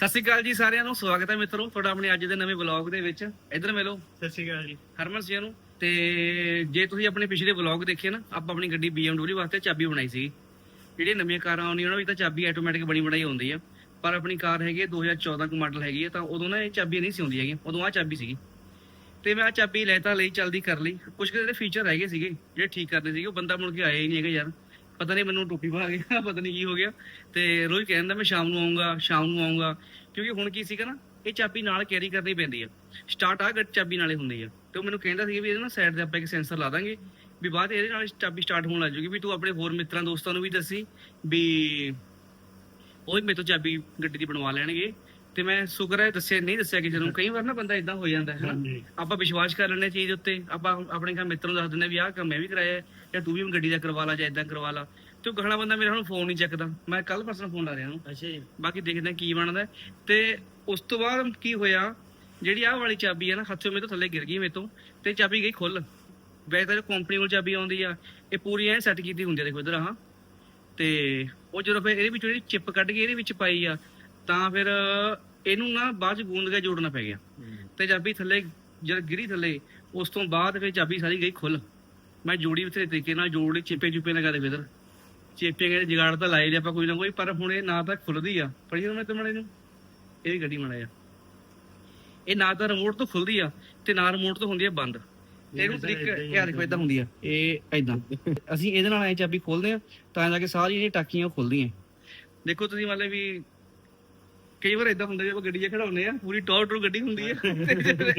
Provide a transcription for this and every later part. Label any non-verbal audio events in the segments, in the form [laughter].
ਸਤਿ ਸ਼੍ਰੀ ਅਕਾਲ ਜੀ ਸਾਰਿਆਂ ਨੂੰ ਸਵਾਗਤ ਹੈ ਮਿੱਤਰੋ ਤੁਹਾਡਾ ਆਪਣੇ ਅੱਜ ਦੇ ਨਵੇਂ ਵਲੌਗ ਦੇ ਵਿੱਚ। ਇੱਧਰ ਮਿਲੋ। ਸਤਿ ਸ਼੍ਰੀ ਅਕਾਲ ਜੀ। ਹਰਮਨ ਸਿੰਘ ਨੂੰ। ਤੇ ਜੇ ਤੁਸੀਂ ਆਪਣੇ ਪਿਛਲੇ ਵਲੌਗ ਦੇਖੇ ਨਾ ਆਪਾਂ ਆਪਣੀ ਗੱਡੀ BMW ਵਾਸਤੇ ਚਾਬੀ ਬਣਾਈ ਸੀ। ਜਿਹੜੀਆਂ ਨਵੀਆਂ ਕਾਰਾਂ ਆਉਂਦੀਆਂ ਉਹਨਾਂ ਵਿੱਚ ਤਾਂ ਚਾਬੀ ਆਟੋਮੈਟਿਕ ਬਣੀ ਬਣਾਈ ਆਉਂਦੀ ਆ। ਪਰ ਆਪਣੀ ਕਾਰ ਹੈਗੀ ਹੈ 2014 ਕੁ ਮਾਡਲ ਹੈਗੀ ਤਾਂ ਉਦੋਂ ਨਾ ਇਹ ਚਾਬੀ ਨਹੀਂ ਸੀ ਆਉਂਦੀ ਹੈਗੀ ਉਦੋਂ ਆ ਚਾਬੀ ਸੀਗੀ। ਤੇ ਮੈਂ ਆ ਚਾਬੀ ਲੈਤਾ ਲਈ ਚਲਦੀ ਕਰ ਲਈ। ਕੁਝ ਜਿਹੜੇ ਫੀਚਰ ਹੈਗੇ ਸੀਗੇ ਜਿਹੜੇ ਠੀਕ ਕਰਦੇ ਸੀਗੇ ਉਹ ਬੰਦਾ ਮੁੜ ਕੇ ਆਇਆ ਹੀ ਨਹੀਂ ਹੈਗਾ ਯਾਰ। ਪਤਾ ਨਹੀਂ ਮੈਨੂੰ ਟੋਪੀ ਪਾ ਗਿਆ [laughs] ਪਤਾ ਨਹੀਂ ਕੀ ਹੋ ਗਿਆ। ਤੇ ਰੋਜ਼ ਕਹਿੰਦਾ ਮੈਂ ਸ਼ਾਮ ਨੂੰ ਆਉਂਗਾ ਸ਼ਾਮ ਨੂੰ ਆਉਂਗਾ ਕਿਉਂਕਿ ਹੁਣ ਕੀ ਸੀਗਾ ਨਾ, ਇਹ ਚਾਬੀ ਨਾਲ ਕੈਰੀ ਕਰਨੀ ਪੈਂਦੀ ਆ। ਸਟਾਰਟ ਆ ਗੱਡੀ ਚਾਬੀ ਨਾਲੇ ਹੁੰਦੀ ਆ। ਤੇ ਉਹ ਮੈਨੂੰ ਕਹਿੰਦਾ ਸੀ ਵੀ ਇਹਦੇ ਨਾਲ ਸਾਈਡ ਤੇ ਆਪਾਂ ਇੱਕ ਸੈਂਸਰ ਲਾ ਦਾਂਗੇ। ਵੀ ਬਾਅਦ ਇਹਦੇ ਨਾਲ ਚਾਬੀ ਸਟਾਰਟ ਹੋਣ ਲੱਗ ਜੂਗੀ। ਵੀ ਤੂੰ ਆਪਣੇ ਹੋਰ ਮਿੱਤਰਾਂ, ਦੋਸਤਾਂ ਨੂੰ ਵੀ ਦੱਸੀ ਵੀ ਉਹ ਮੇਰੇ ਤੋਂ ਚਾਬੀ ਗੱਡੀ ਦੀ ਬਣਵਾ ਲੈਣਗੇ। ਤੇ ਮੈਂ ਸ਼ੁਕਰ ਹੈ ਦੱਸਿਆ ਨਹੀਂ ਦੱਸਿਆ ਕਿ ਜਦੋਂ ਕਈ ਵਾਰ ਨਾ ਬੰਦਾ ਇਦਾਂ ਹੋ ਜਾਂਦਾ ਹੈ ਨਾ ਹਾਂਜੀ। ਆਪਾਂ ਵਿਸ਼ਵਾਸ ਕਰ ਲੈਂਦੇ ਹਾਂ ਚੀਜ਼ ਉੱਤੇ ਆਪਾਂ ਆਪਣੇ ਘਰ ਮਿੱਤਰ ਨੂੰ ਦੱਸ ਦਿੰਦੇ ਹਾਂ ਵੀ ਆਹ ਕੰਮ ਮੈਂ ਵੀ ਕਰਾਇਆ ਹੈ, ਜਾਂ ਤੂੰ ਵੀ ਗੱਡੀ ਦਾ ਕਰਵਾ ਲਾ ਜਾਂ ਇਦਾਂ ਕਰਵਾ ਲਾ ਤੇ ਉਹ ਗਹਣਾ ਬੰਦਾ ਮੇਰਾ ਹੁਣ ਫੋਨ ਨਹੀਂ ਚੱਕਦਾ। ਮੈਂ ਕੱਲ ਪਰਸੋਂ ਫੋਨ ਲਾ ਰਿਹਾ ਉਹਨੂੰ ਅੱਛਾ ਜੀ। ਬਾਕੀ ਦੇਖਦੇ ਹਾਂ ਕੀ ਬਣਦਾ ਹੈ। ਤੇ ਉਸ ਤੋਂ ਬਾਅਦ ਕੀ ਹੋਇਆ ਜਿਹੜੀ ਆਹ ਵਾਲੀ ਚਾਬੀ ਹੈ ਨਾ ਹੱਥੋਂ ਮੇਰੇ ਤੋਂ ਥੱਲੇ ਗਿਰ ਗਈ ਮੇਰੇ ਤੋਂ ਤੇ ਚਾਬੀ ਗਈ ਖੁੱਲ ਵੈਸੇ ਤਾਂ ਕੰਪਨੀ ਕੋਲ ਚਾਬੀ ਆਉਂਦੀ ਆ ਇਹ ਪੂਰੀ ਐ ਸੈੱਟ ਕੀਤੀ ਹੁੰਦੀ ਆ ਦੇਖੋ ਇਧਰ ਆਹ। ਤੇ ਉਹ ਜਦੋਂ ਫਿਰ ਇਹਦੇ ਵਿੱਚ ਜਿਹੜੀ ਚਿਪ ਕੱਢ ਕੇ ਇਹਦੇ ਵਿੱਚ ਪਾਈ ਆ ਤਾਂ ਫਿਰ ਇਹਨੂੰ ਨਾ ਬਾਅਦ ਚ ਗੂੰਦ ਕੇ ਜੋੜਨਾ ਪੈ ਗਿਆ। ਤੇ ਚਾਬੀ ਥੱਲੇ ਜਦ ਗਿਰੀ ਥੱਲੇ ਉਸ ਤੋਂ ਬਾਅਦ ਫਿਰ ਚਾਬੀ ਸਾਰੀ ਗਈ ਖੁੱਲ ਮੈਂ ਜੋੜੀ ਬਥੇਰੇ ਤਰੀਕੇ ਨਾਲ ਜੋੜੀ ਚਿੱਪੇ ਚੁੱਪੇ ਲਗਾ ਦੇ ਫਿਰਰ ਚਿੱਪੇ ਕਹਿੰਦੇ ਜਗਾੜ ਤਾਂ ਲਾਏ ਦੇ ਆਪਾਂ ਕੋਈ ਨਾ ਕੋਈ ਪਰ ਹੁਣ ਇਹ ਨਾ ਤਾਂ ਖੁੱਲਦੀ ਆ। ਪੜੀ ਮੈਂ ਤੇ ਮੜੇ ਨੂੰ ਇਹ ਗੱਡੀ ਮੜਾ ਆ ਇਹ ਨਾ ਤਾਂ ਰਿਮੋਟ ਤੋਂ ਖੁੱਲਦੀ ਆ ਤੇ ਨਾ ਰਿਮੋਟ ਤੋਂ ਹੁੰਦੀ ਆ ਬੰਦ। ਇਹਨੂੰ ਤਰੀਕ ਇਹ ਦੇਖੋ ਇਦਾਂ ਹੁੰਦੀ। ਆ? ਇਹ ਇਦਾਂ ਅਸੀਂ ਇਹਦੇ ਨਾਲ ਐ ਚਾਬੀ ਖੋਲਦੇ ਆ ਤਾਂ ਜਾ ਕੇ ਸਾਰੀ ਇਹ ਟਾਕੀਆਂ ਖੁੱਲਦੀਆਂ ਦੇਖੋ ਤੁਸੀਂ ਮਤਲਬ ਵੀ ਕਈ ਵਾਰ ਇਦਾਂ ਹੁੰਦਾ ਜੇ ਆਪਾਂ ਗੱਡੀ 'ਚ ਖੜਾਉਂਦੇ ਆ ਪੂਰੀ ਟੌਰ ਟੂ ਗੱਡੀ ਹੁੰਦੀ ਆ। [laughs]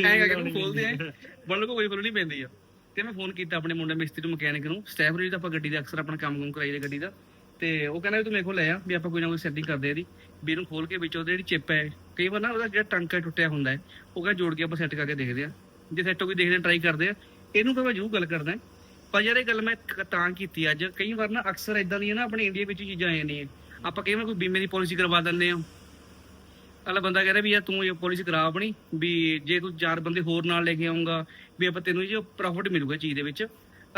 ਐਂ ਕਰਕੇ ਉਹਨੂੰ ਖੋਲਦੇ ਆ ਬੰਨ ਕੋ ਕੋਈ ਖੋਲਣੀ ਪੈਂਦੀ ਆ। ਤੇ ਮੈਂ ਫੋਨ ਕੀਤਾ ਆਪਣੇ ਮੁੰਡੇ ਮਿਸਤਰੀ ਨੂੰ ਮਕੈਨਿਕ ਨੂੰ। ਸਟੈਫ ਨੂੰ ਤਾਂ ਆਪਾਂ ਗੱਡੀ ਦਾ ਅਕਸਰ ਆਪਣਾ ਕੰਮ ਕੰਮ ਕਰਾਈਦੇ ਗੱਡੀ ਦਾ। ਤੇ ਉਹ ਕਹਿੰਦਾ ਵੀ ਤੂੰ ਮੇਰੇ ਕੋਲ ਲੈ ਆ ਵੀ ਆਪਾਂ ਕੋਈ ਨਾ ਕੋਈ ਸੈਟਿੰਗ ਕਰਦੇ ਆ ਇਹਦੀ। ਵੀ ਇਹਨੂੰ ਖੋਲ ਕੇ ਵਿੱਚ ਉਹਦੀ ਜਿਹੜੀ ਚਿਪ ਹੈ ਕਈ ਵਾਰ ਨਾ ਉਹਦਾ ਜਿਹੜਾ ਟੰਕਾ ਟੁੱਟਿਆ ਹੁੰਦਾ ਹੈ ਉਹ ਕਹਿੰਦਾ ਜੋੜ ਕੇ ਆਪਾਂ ਸੈੱਟ ਕਰਕੇ ਦੇਖਦੇ ਆ। ਜੇ ਸੈੱਟ ਹੋ ਕੇ ਦੇਖਦੇ ਟਰਾਈ ਕਰਦੇ ਆ। ਇਹਨੂੰ ਮੈਂ ਜ਼ਰੂਰ ਗੱਲ ਕਰਦਾ ਪਰ ਯਾਰ ਇਹ ਗੱਲ ਮੈਂ ਤਾਂ ਕੀਤੀ ਅੱਜ। ਕਈ ਵਾਰ ਨਾ ਅਕਸਰ ਇਦਾਂ ਦੀਆਂ ਨਾ ਆਪਣੇ ਇੰਡੀਆ ਵਿੱਚ ਚੀਜ਼ਾਂ ਆ ਜਾਂਦੀਆਂ। ਆਪਾਂ ਕਈ ਵਾਰ ਕੋਈ ਬੀਮੇ ਦੀ ਪਾਲਿਸੀ ਕਰਵਾ ਦਿੰਦੇ ਆ ਅਗਲਾ ਬੰਦਾ ਕਹਿੰਦਾ ਵੀ ਯਾਰ ਤੂੰ ਇਹ ਪਾਲਿਸੀ ਕਰਾ ਆਪਣੀ ਵੀ ਜੇ ਤੂੰ ਚਾਰ ਬੰਦੇ ਹੋਰ ਨਾਲ ਲੈ ਕੇ ਆਉਂਗਾ ਵੀ ਆਪਾਂ ਤੈਨੂੰ ਜੋ ਪ੍ਰੋਫਿਟ ਮਿਲੂਗਾ ਚੀਜ਼ ਦੇ ਵਿੱਚ।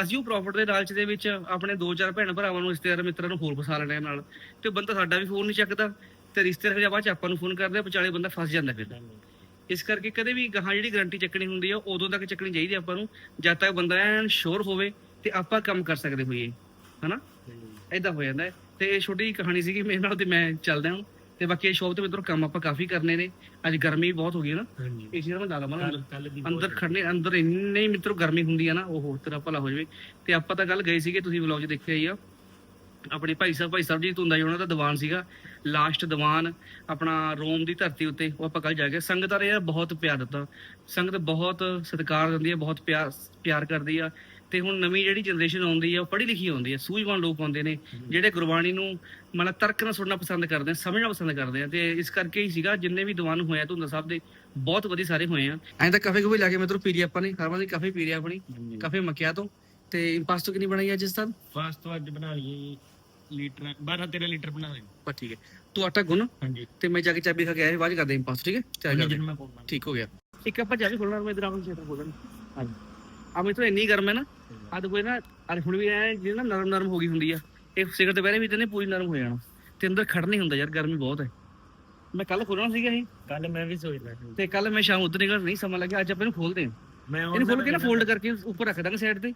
ਅਸੀਂ ਉਹ ਪ੍ਰੋਫਿਟ ਦੇ ਲਾਲਚ ਦੇ ਵਿੱਚ ਆਪਣੇ ਦੋ ਚਾਰ ਭੈਣ ਭਰਾਵਾਂ ਨੂੰ ਰਿਸ਼ਤੇਦਾਰ ਮਿੱਤਰਾਂ ਨੂੰ ਹੋਰ ਫਸਾ ਲੈਣੇ ਨਾਲ। ਤੇ ਬੰਦਾ ਸਾਡਾ ਵੀ ਫੋਨ ਨਹੀਂ ਚੱਕਦਾ ਤੇ ਰਿਸ਼ਤੇਦਾਰ ਫਿਰ ਬਾਅਦ ਚ ਆਪਾਂ ਨੂੰ ਫੋਨ ਕਰਦੇ ਆ ਵਿਚਾਲੇ ਬੰਦਾ ਫਸ ਜਾਂਦਾ ਫਿਰ। ਇਸ ਕਰਕੇ ਕਦੇ ਵੀ ਗਾਹਾਂ ਜਿਹੜੀ ਗਾਰੰਟੀ ਚੱਕਣੀ ਹੁੰਦੀ ਆ ਉਦੋਂ ਤੱਕ ਚੱਕਣੀ ਚਾਹੀਦੀ ਆਪਾਂ ਨੂੰ ਜਦ ਤੱਕ ਬੰਦਾ ਐਨ ਸ਼ੋਰ ਹੋਵੇ ਤੇ ਆਪਾਂ ਕੰਮ ਕਰ ਸਕਦੇ ਹੋਈਏ। ਹਨਾ? ਐਦਾਂ ਹੋ ਜਾਂਦਾ। ਤੇ ਇਹ ਛੋਟੀ ਜਿਹੀ ਕਹਾਣੀ ਸੀਗੀ ਮੇਰੇ ਨਾਲ ਤੇ ਮੈਂ ਚੱਲਦਾ ਹਾਂ। ਤੇ ਬਾਕੀ ਇਹ ਸ਼ੌਪ ਤੇ ਮਿੱਤਰੋ ਕੰਮ ਆਪਾਂ ਕਾਫੀ ਕਰਨੇ ਨੇ। ਅੱਜ ਗਰਮੀ ਬਹੁਤ ਹੋ ਗਈ ਹੈ ਨਾ। ਹਾਂਜੀ। ਇਸ ਨਾਲ ਜ਼ਿਆਦਾ ਮਨ ਕੱਲ ਕੱਲ ਦੀ ਅੰਦਰ ਖੜਨੇ ਅੰਦਰ ਇੰਨੇ ਮਿੱਤਰੋ ਗਰਮੀ ਹੁੰਦੀ ਆ ਨਾ ਉਹ ਹੋਰ ਤਰ੍ਹਾਂ ਭਲਾ ਹੋ ਜਾਵੇ। ਤੇ ਆਪਾਂ ਤਾਂ ਕੱਲ ਗਏ ਸੀਗੇ ਤੁਸੀਂ ਵਲੌਗ 'ਚ ਦੇਖਿਆ ਹੀ ਆ। ਆਪਣੇ ਭਾਈ ਸਾਹਿਬ ਭਾਈ ਸਾਹਿਬ ਜੀ ਤੁੰਦਾ ਜੀ ਉਹਨਾਂ ਦਾ ਦੀਵਾਨ ਸੀਗਾ। ਲਾਸਟ ਦੀਵਾਨ ਆਪਣਾ ਰੋਮ ਦੀ ਧਰਤੀ ਉੱਤੇ ਉਹ ਆਪਾਂ ਕੱਲ ਜਾ ਕੇ ਸੰਗਤਾਂ ਨੇ ਯਾਰ ਬਹੁਤ ਪਿਆਰ ਦਿੱਤਾ। ਸੰਗਤ ਬਹੁਤ ਸਤਿਕਾਰ ਦਿੰਦੀ ਹੈ ਬਹੁਤ ਪਿਆਰ ਪਿਆਰ ਕਰਦੀ ਆ। ਤੇ ਹੁਣ ਨਵੀਂ ਜਿਹੜੀ ਜਨਰੇਸ਼ਨ ਆਉਂਦੀ ਆ ਉਹ ਪੜ੍ਹੀ ਲਿਖੀ ਆਉਂਦੀ ਆ ਸੂਝਵਾਨ ਲੋਕ ਆਉਂਦੇ ਨੇ ਜਿਹੜੇ ਗੁਰਬਾਣੀ ਨੂੰ ਮਤਲਬ ਤਰਕ ਨਾਲ ਸੁਣਨਾ ਪਸੰਦ ਕਰਦੇ ਆ ਸਮਝਣਾ ਪਸੰਦ ਕਰਦੇ ਆ ਤੇ ਇਸ ਕਰਕੇ ਹੀ ਸੀਗਾ ਜਿੰਨੇ ਵੀ ਦੀਵਾਨ ਹੋਇਆ ਤੁੰਦਾ ਸਾਹਿਬ ਦੇ ਬਹੁਤ ਵਧੀਆ ਸਾਰੇ ਹੋਏ ਆ। ਐਂ ਤਾਂ ਕਾਫੇ ਕੋਈ ਲਾ ਕੇ ਮਿੱਤਰੋ ਪੀ ਲਈ ਆਪਾਂ ਨੇ ਹਰਮਨ ਦੀ ਕਾਫੇ ਪੀ ਲਿਆ ਆਪਣੀ ਕਾਫੇ ਮੱਕਿਆ ਤੋਂ। ਤੇ ਇੰਪਾਸਟੋ ਕਿੰਨੀ ਬਣਾਈ ਅੱਜ ਇਸ ਤਰ੍ਹਾਂ ਫਾਸਟ ਤੋਂ ਅੱਜ ਬਣਾ ਲਈਏ ਲੀਟਰ 12 13 ਲੀਟਰ ਬਣਾ ਲਏ ਬਸ ਠੀਕ ਹੈ। ਤੂੰ ਆਟਾ ਗੁੰਨ ਹਾਂਜੀ। ਤੇ ਮੈਂ ਜਾ ਕੇ ਚਾਬੀ ਖਾ ਕੇ ਆਇਆ ਬਾਅਦ ਚ ਕਰਦੇ ਇੰਪਾਸਟੋ ਠੀਕ ਹੈ? ਮੈਂ ਪਾਉਣਾ ਠੀਕ ਹੋ ਗਿਆ। ਇੱਕ ਆਪਾਂ ਚਾਬੀ ਖੋਲਣਾ ਮੈਂ ਇਧਰ ਆਪਣੀ ਛੇਤਰ ਖੋਲਣ ਹਾਂਜੀ। ਆ ਮੈਂ ਤਾਂ ਇੰਨੀ ਗਰਮ ਹੈ ਨਾ ਆ ਦੇਖੋ ਇਹ ਨਾ ਅਰੇ ਹੁਣ ਵੀ ਐ ਜਿਹੀ ਨਾ ਨਰਮ ਨਰਮ ਹੋ ਗਈ ਹੁੰਦੀ ਆ ਇਹ ਸਿਗਰਟ ਦੁਪਹਿਰੇ ਵੀ ਤੇ ਨੇ ਪੂਰੀ ਨਰਮ ਹੋ ਜਾਣਾ। ਤੇ ਅੰਦਰ ਖੜ ਨਹੀਂ ਹੁੰਦਾ ਯਾਰ ਗਰਮੀ ਬਹੁਤ ਹੈ। ਮੈਂ ਕੱਲ ਖੋਲਣਾ ਸੀਗਾ ਇਹ। ਕੱਲ ਮੈਂ ਵੀ ਸੋਚਦਾ ਸੀ। ਤੇ ਕੱਲ ਮੈਂ ਸ਼ਾਮ ਉਧਰ ਨਿਕਲ ਨਹੀਂ ਸਮਾਂ ਲੱਗਿਆ ਅੱਜ ਆਪਾਂ ਇਹਨੂੰ ਖੋਲਦੇ ਹਾਂ। ਮੈਂ ਇਹਨੂੰ ਖੋਲ ਕੇ ਨਾ ਫੋਲਡ ਕਰਕੇ ਉੱਪਰ ਰੱਖ ਦਾਂਗੇ ਸਾਈਡ ਤੇ।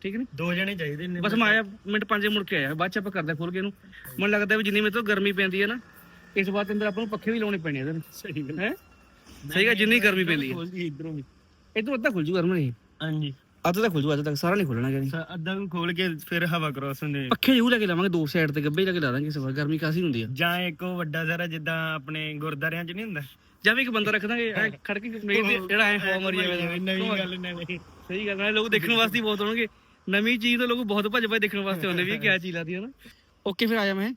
ਠੀਕ ਨੇ? ਦੋ ਜਣੇ ਚਾਹੀਦੇ ਨੇ ਬਸ ਮੈਂ ਆਇਆ ਮਿੰਟ ਪੰਜੇ ਮੁੜ ਕੇ ਆਇਆ ਬਾਅਦ ਚ ਆਪਾਂ ਕਰਦੇ ਹਾਂ ਖੋਲ ਕੇ ਇਹਨੂੰ। ਮੈਨੂੰ ਲੱਗਦਾ ਵੀ ਜਿੰਨੀ ਮੇਰੇ ਤੋਂ ਗਰਮੀ ਪੈਂਦੀ ਹੈ ਨਾ ਇਸ ਵਾਰ ਅੰਦਰ ਆਪਾਂ ਨੂੰ ਪੱਖੇ ਵੀ ਲਾਉਣੇ ਪੈਣੇ ਇਹਦੇ ਸਹੀ ਗੱਲ ਹੈ। ਸਹੀ ਗੱਲ ਜਿੰਨੀ ਗਰਮੀ ਪੈਂਦੀ ਹੈ। ਇਧਰੋਂ ਵੀ। ਇਧਰ ਅੱਧਾ ਖੁੱਲ ਜੂ ਗਰਮ ਨਹੀਂ। ਹਾਂਜੀ। ਅੱਧ ਤਾਂ ਖੁੱਲ ਜੂ ਅੱਜ ਤੱਕ ਸਾਰਾ ਨਹੀਂ ਖੁੱਲਣਾ ਸ- ਅੱਧਾ ਨੂੰ ਖੋਲ ਕੇ ਫਿਰ ਹਵਾ ਕ੍ਰੋਸ ਹੁੰਦੇ ਪੱਖੇ ਜੂ ਲੈ ਕੇ ਲਾਵਾਂਗੇ ਦੋ ਸਾਈਡ ਤੇ ਗੱਬੇ ਲੈ ਕੇ ਲਾ ਦਾਂਗੇ ਇਸ ਵਾਰ ਗਰਮੀ ਕਾਸੀ ਹੁੰਦੀ ਆ ਜਾਂ ਇੱਕ ਉਹ ਵੱਡਾ ਸਾਰਾ ਜਿੱਦਾਂ ਆਪਣੇ ਗੁਰਦਾਰਿਆਂ 'ਚ ਨਹੀਂ ਹੁੰਦਾ? ਜਾਂ ਵੀ ਇੱਕ ਬੰਦਾ ਰੱਖ ਦਾਂਗੇ ਐਂ ਖੜ ਕੇ ਮੇਜ਼ ਤੇ ਜਿਹੜਾ ਐ ਹੋ ਮਰੀ ਜਾਵੇ। ਨਵੀਂ ਗੱਲ ਨਵੀਂ। ਸਹੀ ਗੱਲ ਹੈ ਲੋਕ ਦੇਖਣ ਵਾਸਤੇ ਹੀ ਬਹੁਤ ਹੋਣਗੇ ਨਵੀਂ ਚੀਜ਼ ਤਾਂ ਲੋਕ ਬਹੁਤ ਭੱਜ ਭੱਜ ਦੇਖਣ ਵਾਸਤੇ ਆਉਂਦੇ ਵੀ ਇਹ ਕਿਆ ਚੀਜ਼ ਲਾਦੀ ਹੈ ਨਾ। ਓਕੇ, ਫਿਰ ਆਇਆ ਮੈਂ।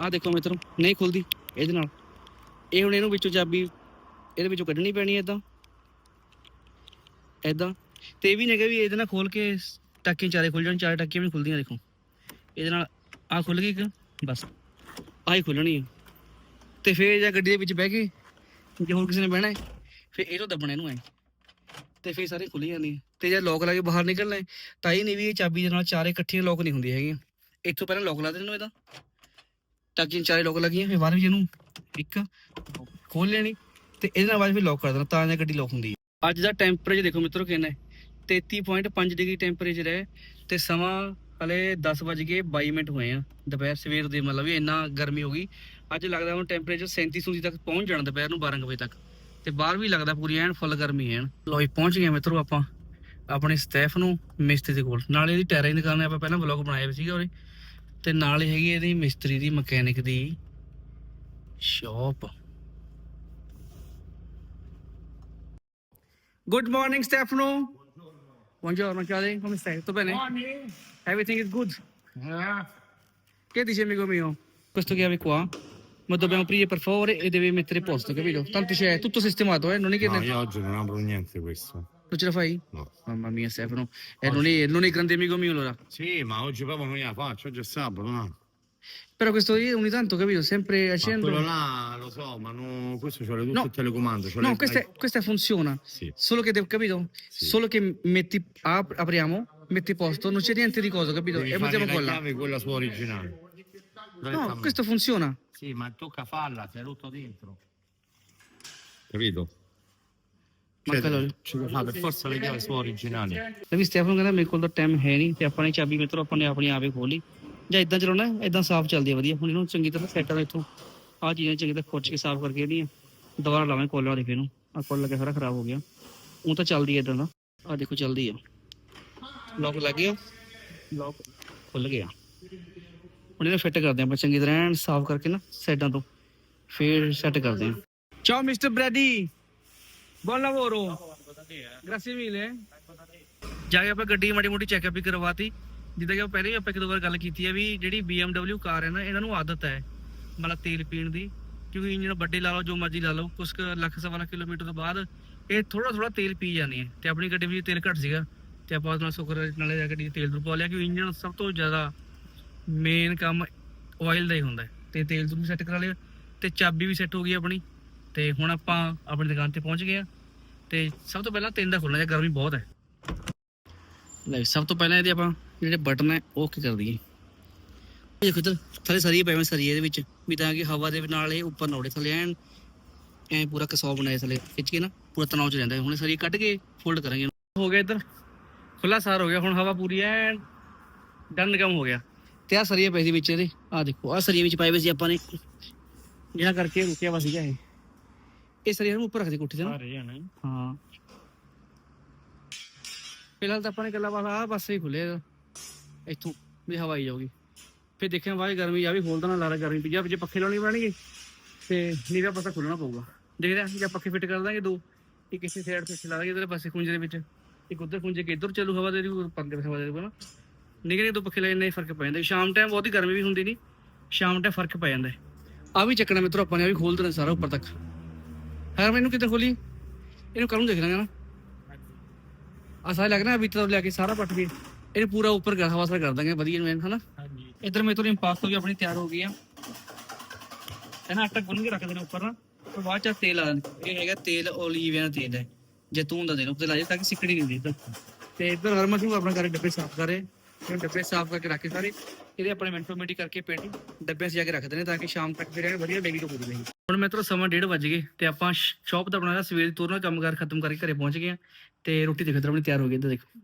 ਆਹ ਦੇਖੋ ਮਿੱਤਰੋ, ਨਹੀਂ ਖੁੱਲਦੀ ਇਹਦੇ ਨਾਲ। ਇਹ ਹੁਣ ਇਹਨੂੰ ਵਿੱਚੋਂ ਚਾਬੀ, ਇਹਦੇ ਵਿੱਚੋਂ ਕੱਢਣੀ ਪੈਣੀ ਹੈ ਇਦਾਂ ਇਦਾਂ ਤੇ ਇਹ ਵੀ ਨਹੀਂ ਨੇਗਾ ਵੀ ਇਹਦੇ ਨਾਲ ਖੋਲ ਕੇ ਟਾਕੀਆਂ ਚਾਰੇ ਖੁੱਲ ਜਾਣ, ਚਾਰੇ ਟਾਕੀਆਂ ਵੀ ਨੀ ਖੁੱਲਦੀਆਂ ਦੇਖੋ। ਇਹਦੇ ਨਾਲ ਆ ਖੁੱਲ ਗਈ ਇੱਕ, ਬਸ। ਆਹੀ ਖੁੱਲਣੀ ਹੈ ਤੇ ਫੇਰ ਜਾਂ ਗੱਡੀ ਦੇ ਵਿੱਚ ਬਹਿ ਕੇ, ਜੇ ਹੋਰ ਕਿਸੇ ਨੇ ਬਹਿਣਾ ਹੈ, ਫੇਰ ਇਹ ਤੋਂ ਦੱਬਣਾ ਇਹਨੂੰ ਐ। ਤੇ ਫੇਰ ਸਾਰੇ ਖੁੱਲ ਜਾਂਦੀਆਂ ਤੇ ਜੇ ਲੋਕ ਲਾ ਕੇ ਬਾਹਰ ਨਿਕਲਣਾ ਹੈ, ਤਾਂ ਇਹ ਨਹੀਂ ਵੀ ਇਹ ਚਾਬੀ ਦੇ ਨਾਲ ਚਾਰੇ ਇਕੱਠੀਆਂ ਲੋਕ ਨਹੀਂ ਹੁੰਦੀਆਂ ਹੈਗੀਆਂ। ਇੱਥੋਂ ਪਹਿਲਾਂ ਲੋਕ ਲਾ ਦੇਣ ਨੂੰ ਇਹਦਾ। ਟਾਕੀਆਂ ਚਾਰੇ ਲੋਕ ਲੱਗੀਆਂ ਫਿਰ ਬਾਹਰ ਵੀ ਇਹਨੂੰ ਇੱਕ ਖੋਲ ਲੈਣੀ ਤੇ ਇਹਦੇ ਨਾਲ ਬਾਅਦ ਫਿਰ ਲੋਕ ਕਰ ਦੇਣਾ ਤਾਂ ਜਾਂ ਗੱਡੀ ਲੋਕ ਹੁੰਦੀ ਹੈ। ਅੱਜ ਦਾ ਟੈਂਪਰੇਚਰ ਦੇਖੋ ਮਿੱਤਰੋ ਕਿੰਨਾ ਹੈ। 33.5 ਡਿਗਰੀ ਟੈਂਪਰੇਚਰ ਹੈ ਤੇ ਸਮਾਂ ਹਲੇ 10 ਵਜ ਕੇ 22 ਮਿੰਟ ਹੋਏ ਆ। ਦੁਪਹਿਰ ਸਵੇਰ ਦੇ ਮਤਲਬ ਵੀ ਇੰਨਾ ਗਰਮੀ ਹੋ ਗਈ। ਅੱਜ ਲੱਗਦਾ ਹੁਣ ਟੈਂਪਰੇਚਰ 37 37 ਤੱਕ ਪਹੁੰਚ ਜਾਣਾ ਦੁਪਹਿਰ ਨੂੰ 12 ਕੁ ਵਜੇ ਤੱਕ। ਤੇ ਬਾਹਰ ਵੀ ਲੱਗਦਾ ਪੂਰੀ ਐਨ ਫੁੱਲ ਗਰਮੀ ਹੈ ਲੋ ਜੀ ਪਹੁੰਚ ਗਏ ਮਿੱਤਰੋ ਆਪਾਂ ਆਪਣੇ ਸਟਾਫ ਨੂੰ ਮਿਸਤਰੀ ਦੇ ਕੋਲ। ਨਾਲੇ ਇਹਦੀ ਟਾਇਰਾਂ ਦੀ ਦੁਕਾਨ ਹੈ ਆਪਾਂ ਪਹਿਲਾਂ ਵਲੌਗ ਬਣਾਇਆ ਵੀ ਸੀਗਾ ਉਹਦੇ ਤੇ ਨਾਲ ਹੀ ਹੈਗੀ ਇਹਦੀ ਮਿਸਤਰੀ ਦੀ mechanic the shop good morning Stefano buongiorno ciao come stai tutto bene everything is good che dice amico mio questo che avevi qua ma dobbiamo aprire per favore e deve mettere posto capito tanto c'è tutto sistemato eh non è che No, ne- io oggi non apro niente questo. non ce la fai No. mamma mia Stefano eh, non, è, non è grande amico mio allora Sì, ma oggi proprio non gliela faccio, oggi è sabato, no? però questo io ogni tanto capito sempre Ma accendo quello là lo so, ma non... questo c'è tutto No. il telecomando. no le- questa, questa funziona Sì. Solo che, devo- capito? Solo che metti, ap- apriamo, metti posto, non c'è niente di cosa, capito? Devi E mettiamo la quella. chiave quella sua originale. No, Direttamente. questo funziona. Sì, ma tocca farla, sei tutto dentro. Capito? Ma quello- ci devi fare per forza le chiavi sue originali. ਲੈ ਵੀ ਸਟੈਫਨ ਕਹਿੰਦਾ ਮੇਰੇ ਕੋਲ ਤਾਂ time ਹੈ ਨਹੀਂ ਤੇ ਆਪਾਂ ਨੇ ਚਾਬੀ ਮਿੱਤਰੋ ਆਪਾਂ ਨੇ ਆਪਣੀ ਆਪੇ ਖੋਲੀ ਜਾਂ ਇਦਾਂ ਚਲਾਉਣਾ ਇਦਾਂ ਸਾਫ਼ ਚੱਲਦੀ ਹੈ ਵਧੀਆ ਹੁਣ ਇਹਨੂੰ ਚੰਗੀ ਤਰ੍ਹਾਂ ਸੈੱਟ ਕਰ ਇੱਥੋਂ ਆਹ ਚੀਜ਼ਾਂ ਚੰਗੀ ਤਰ੍ਹਾਂ ਖੁਰਚ ਕੇ ਸਾਫ਼ ਕਰਕੇ ਇਹਦੀਆਂ ਦੁਬਾਰਾ ਲਾਵਾਂ ਕੋਲਾਂ ਦੇਖ ਇਹਨੂੰ ਆਹ ਕੋਲ ਲੱਗਿਆ ਸਾਰਾ ਖਰਾਬ ਹੋ ਗਿਆ ਉਹ ਤਾਂ ਚੱਲਦੀ ਹੈ ਇਦਾਂ ਦਾ ਆਹ ਦੇਖੋ ਚੱਲਦੀ ਆ ਲੌਕ ਲੱਗ ਗਿਆ ਲੌਕ ਖੁੱਲ ਗਿਆ ਹੁਣ ਇਹਨੂੰ ਫਿੱਟ ਕਰਦੇ ਆਪਾਂ, ਚੰਗੀ ਤਰ੍ਹਾਂ ਐਨ ਸਾਫ਼ ਕਰਕੇ ਨਾ ਸਾਈਡਾਂ ਤੋਂ, ਫੇਰ ਸੈੱਟ ਕਰਦੇ ਹਾਂ। ਚਾਓ mister Brady buon lavoro grazie mille ਜਾ ਕੇ ਆਪਾਂ ਗੱਡੀ ਮਾੜੀ ਮੋਟੀ ਚੈੱਕਅਪ ਵੀ ਕਰਵਾਤੀ। ਜਿੱਦਾਂ ਕਿ ਆਪਾਂ ਪਹਿਲੇ ਵੀ ਆਪਾਂ ਇੱਕ ਦੋ ਵਾਰ ਗੱਲ ਕੀਤੀ ਹੈ ਵੀ ਜਿਹੜੀ BMW ਕਾਰ ਹੈ ਨਾ, ਇਹਨਾਂ ਨੂੰ ਆਦਤ ਹੈ ਮਤਲਬ ਤੇਲ ਪੀਣ ਦੀ। ਕਿਉਂਕਿ ਇੰਜਨ ਵੱਡੇ ਲਾ ਲਓ, ਜੋ ਮਰਜ਼ੀ ਲਾ ਲਓ, ਕੁਛ ਲੱਖ, ਸਵਾ ਲੱਖ ਕਿਲੋਮੀਟਰ ਤੋਂ ਬਾਅਦ ਇਹ ਥੋੜਾ ਥੋੜਾ ਤੇਲ ਪੀ ਜਾਂਦੀ ਹੈ। ਤੇ ਆਪਣੀ ਗੱਡੀ ਵਿੱਚ ਤੇਲ ਘੱਟ ਸੀਗਾ। ਤੇ ਆਪਾਂ ਉਹਦੇ ਨਾਲ ਸ਼ੁਕਰ ਨਾਲੇ ਜਾ ਗੱਡੀ 'ਚ ਤੇਲ ਦੂਰ ਪਾ ਲਿਆ, ਕਿਉਂਕਿ ਇੰਜਨ ਸਭ ਤੋਂ ਜ਼ਿਆਦਾ ਮੇਨ ਕੰਮ ਆਇਲ ਦਾ ਹੀ ਹੁੰਦਾ ਹੈ। ਤੇ ਤੇਲ ਦੂਰ ਸੈੱਟ ਕਰਾ ਲਿਆ, ਤੇ ਚਾਬੀ ਵੀ ਸੈੱਟ ਹੋ ਗਈ ਆਪਣੀ। ਤੇ ਹੁਣ ਆਪਾਂ ਆਪਣੀ ਦੁਕਾਨ ਤੇ ਪਹੁੰਚ ਗਏ ਆ ਤੇ ਸਭ ਤੋਂ ਪਹਿਲਾਂ ਤਿੰਨ ਦਾ ਖੋਲਣਾ ਹੈ, ਗਰਮੀ ਬਹੁਤ ਹੈ। ਲੈ ਸਭ ਤੋਂ ਪਹਿਲਾਂ ਇਹਦੇ ਆਪਾਂ ਜਿਹੜੇ ਬਟਨ ਹੈ, ਉਹ ਕੀ ਕਰ ਦਈਏ? ਦੇਖੋ ਇੱਧਰ, ਥੱਲੇ ਸਰੀਏ ਪਏ ਮੈਂ ਸਰੀਏ ਇਹਦੇ ਵਿੱਚ। ਵੀ ਤਾਂ ਕਿ ਹਵਾ ਦੇ ਨਾਲ ਇਹ ਉੱਪਰ ਨਾ ਥੱਲੇ, ਐਨ ਐ ਪੂਰਾ ਕਸੌ ਬਣਾਇਆ ਥੱਲੇ। ਖਿੱਚ ਕੇ ਨਾ, ਪੂਰਾ ਤਣਾਅ ਚ ਰਹਿੰਦਾ ਹੈ। ਹੁਣ ਸਰੀਏ ਕੱਢ ਕੇ ਫੋਲਡ ਕਰਾਂਗੇ। ਹੋ ਗਿਆ ਇੱਧਰ। ਖੁੱਲਾ ਸਾਰ ਹੋ ਗਿਆ, ਹੁਣ ਹਵਾ ਪੂਰੀ ਐਨ। ਡਨ ਕੰਮ ਹੋ ਗਿਆ। ਤੇ ਆ ਸਰੀਏ ਪਏ ਸੀ ਵਿੱਚ ਇਹਦੇ ਆ ਦੇਖੋ ਆ ਸਰੀਏ ਵਿੱਚ ਪਾਏ ਹੋਏ ਸੀ ਆਪਾਂ ਨੇ। ਜਿਹੜਾ ਕਰਕੇ ਰੁਕਿਆ ਵਾ ਸੀਗਾ ਇਹ। ਇਹ ਸਰੀਏ ਨੂੰ ਉੱਪਰ ਰੱਖ ਦੇ ਕੋਠੇ ਤੇ ਨਾ। ਸਾਰੇ ਜਾਣਾ ਹਾਂ। ਫਿਲਹਾਲ ਤਾਂ ਆਪਾਂ ਨੇ ਗੱਲਾਂ ਬਸ ਆਹ ਪਾਸੇ ਹੀ ਖੁੱਲੇ ਇੱਥੋਂ ਵੀ ਹਵਾ ਆਈ ਜਾਊਗੀ। ਫਿਰ ਦੇਖਿਆ ਬਾਅਦ ਗਰਮੀ ਆ ਵੀ ਖੋਲ ਦੇਣਾ ਲਾਰਾ ਗਰਮੀ ਪਈ ਜਾ ਜੇ ਪੱਖੇ ਲਾਉਣੇ ਪੈਣਗੇ ਤੇ ਨੀਰਾ ਪਾਸਾ ਖੁੱਲਣਾ ਪਊਗਾ। ਦੇਖਦੇ ਆ ਜੇ ਪੱਖੇ ਫਿੱਟ ਕਰ ਦਾਂਗੇ ਦੋ ਇੱਕ ਇਸੇ ਸਾਈਡ ਤੇ ਚਲਾ ਦਾਂਗੇ ਇਧਰ ਪਾਸੇ ਖੁੰਝੇ ਦੇ ਵਿੱਚ। ਇੱਕ ਉਧਰ ਖੁੰਝੇ ਕੇ ਇਧਰ ਚੱਲੂ ਹਵਾ ਦੇ ਦੂ ਪਰਦੇ ਹਵਾ ਦੇ ਦੂਗਾ ਨਾ? ਨਿਕਲੇ ਦੋ ਪੱਖੇ ਲਾਏ ਨਹੀਂ ਫ਼ਰਕ ਪੈ ਜਾਂਦਾ। ਸ਼ਾਮ ਟਾਈਮ ਬਹੁਤੀ ਗਰਮੀ ਵੀ ਹੁੰਦੀ ਨਹੀਂ ਸ਼ਾਮ ਟਾਈਮ ਫ਼ਰਕ ਪੈ ਜਾਂਦਾ। ਆ ਵੀ ਚੱਕਣਾ ਮਿੱਤਰੋ ਆਪਾਂ ਨੇ ਆ ਵੀ ਖੋਲ ਦੇਣਾ ਸਾਰਾ ਉੱਪਰ ਤੱਕ। ਹਰ ਮੈਨੂੰ ਕਿੱਧਰ ਖੋਲੀ? ਇਹਨੂੰ ਕਰੂੰ ਦੇਖ ਲਾਂਗਾ ਨਾ। ਆ ਸਾਰਾ ਲੱਗਣਾ ਵੀ ਤਰ੍ਹਾਂ ਲੈ ਕੇ ਸਾਰਾ ਪੱਟ ਕੇ। ਇਹਨੂੰ ਪੂਰਾ ਉੱਪਰ ਕਰ ਹਵਾ ਸਾਰਾ ਕਰ ਦਾਂਗੇ ਵਧੀਆ ਐਨ, ਹਨਾ? ਹਾਂਜੀ। ਇਧਰ ਮੇਰੇ ਤੋਂ ਇੰਪਾਸਟ ਵੀ ਆਪਣੀ ਤਿਆਰ ਹੋ ਗਈ ਆ। ਇਹਨਾਂ ਆਟਾ ਗੁੰਨ ਕੇ ਰੱਖ ਦੇਣਾ ਉੱਪਰ ਨਾ ਤੇ ਬਾਅਦ ਚ ਤੇਲ ਲਾ ਦੇਣਾ ਇਹ ਹੈਗਾ ਤੇਲ ਓਲੀਵੀਆ ਦਾ ਤੇਲ ਹੈ ਜੈਤੂਨ ਦਾ ਤੇਲ ਉੱਤੇ ਲਾ ਦੇ ਤਾਂ ਕਿ ਸਿੱਕੜੀ ਨਹੀਂ ਹੁੰਦੀ ਤੇ ਇੱਧਰ ਹਰਮਨ ਸਿੰਘ ਆਪਣਾ ਘਰੇ ਡੱਬੇ ਸਾਫ਼ ਕਰੇ। ਇਹ ਡੱਬੇ ਸਾਫ਼ ਕਰਕੇ ਰੱਖੇ ਸਾਰੇ ਇਹਦੇ ਆਪਣੇ ਮਿੰਟੋ ਮਿੰਟੀ ਕਰਕੇ ਪੇਟੀ ਡੱਬੇ 'ਚ ਜਾ ਕੇ ਰੱਖ ਦੇਣੇ ਤਾਂ ਕਿ ਸ਼ਾਮ ਤੱਕ ਫਿਰ ਇਹ ਵਧੀਆ ਡੇਲੀ ਤੋਂ ਪੂਰੀ ਰਹੀ। ਹੁਣ ਮਿੱਤਰੋ ਸਮਾਂ 1:30 ਵੱਜ ਗਏ ਤੇ ਆਪਾਂ ਸ਼ਾਪ ਦਾ ਬਣਾਇਆ ਸਵੇਰ ਦੀ ਤੋਰਨਾ ਕੰਮਕਾਰ ਖਤਮ ਕਰਕੇ ਘਰੇ ਪਹੁੰਚ ਗਏ ਆ ਤੇ ਰੋਟੀ ਦੇਖੋ ਆਪਣੀ ਤਿਆਰ ਹੋ ਗਈ ਇੱਧਰ ਦੇਖੋ।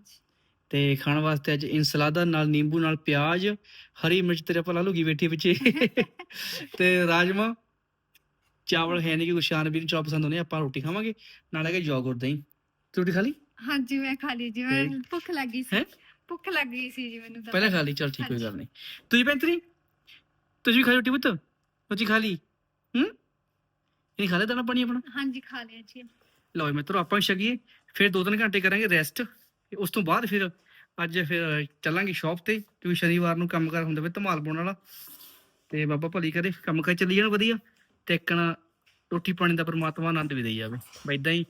ਤੇ ਖਾਣ ਵਾਸਤੇ ਅੱਜ ਇਨਸਲਾਦਾ ਨਾਲ ਨਿੰਬੂ ਨਾਲ ਪਿਆਜ਼ ਹਰੀ ਮਿਰਚ ਤੇਰੇ ਆਪਾਂ ਲਾ ਲੂਗੀ ਬੈਠੀ ਪਿੱਛੇ। ਤੇ ਰਾਜਮਾ ਚਾਵਲ ਹੈ ਨਹੀਂ ਕਿ ਗੁਸ਼ਾਨ ਵੀਰ ਨੂੰ ਚਾਹ ਪਸੰਦ ਆ, ਆਪਾਂ ਰੋਟੀ ਖਾਵਾਂਗੇ। ਨਾਲ ਹੈਗਾ ਯੋਗਰਟ ਦਹੀਂ। ਤੂੰ ਰੋਟੀ ਖਾ ਲਈ? ਹਾਂਜੀ ਮੈਂ ਖਾ ਲਈ ਜੀ ਮੈਂ ਤੇ- ਭੁੱਖ ਲੱਗ ਸੀ? ਭੁੱਖ ਲੱਗ ਗਈ ਸੀ ਜੀ ਮੈਨੂੰ ਤਾਂ। ਪਹਿਲਾਂ ਖਾ ਲਈ ਚਲ ਠੀਕ ਕੋਈ ਗੱਲ ਨਹੀਂ। ਤੁਸੀਂ ਪੈਂਤਰੀ ਤੁਸੀਂ ਵੀ ਖਾਈ ਰੋਟੀ ਪੁੱਤ ਖਾ ਲਈ। ਹੂੰ? ਇਹ ਖਾ ਲਿਆ ਦਾਣਾ ਪਾਣੀ ਆਪਣਾ? ਹਾਂਜੀ ਖਾ ਲਿਆ ਜੀ। ਲਓ ਮਿੱਤਰੋ ਆਪਾਂ ਛਕੀਏ। ਫਿਰ 2-3 ਘੰਟੇ ਕਰਾਂਗੇ ਰੈਸਟ ਉਸ ਤੋਂ ਬਾਅਦ ਫਿਰ ਅੱਜ ਫਿਰ ਚੱਲਾਂਗੇ ਸ਼ਾਪ ਤੇ ਕਿਉਂਕਿ ਸ਼ਨੀਵਾਰ ਨੂੰ ਕੰਮ ਕਰ ਹੁੰਦਾ ਵੇ ਧਮਾਲ ਪਾਉਣ ਵਾਲਾ। ਤੇ ਬਾਬਾ ਭਲੀ ਕਰੇ ਕੰਮ ਕਰ ਚੱਲੀ ਜਾਣ ਵਧੀਆ। ਤੇ ਇੱਕਣ ਰੋਟੀ ਪਾਣੀ ਦਾ ਪ੍ਰਮਾਤਮਾ ਆਨੰਦ ਵੀ ਦੇਈ ਜਾਵੇ। ਬਈ ਇਦਾਂ ਹੀ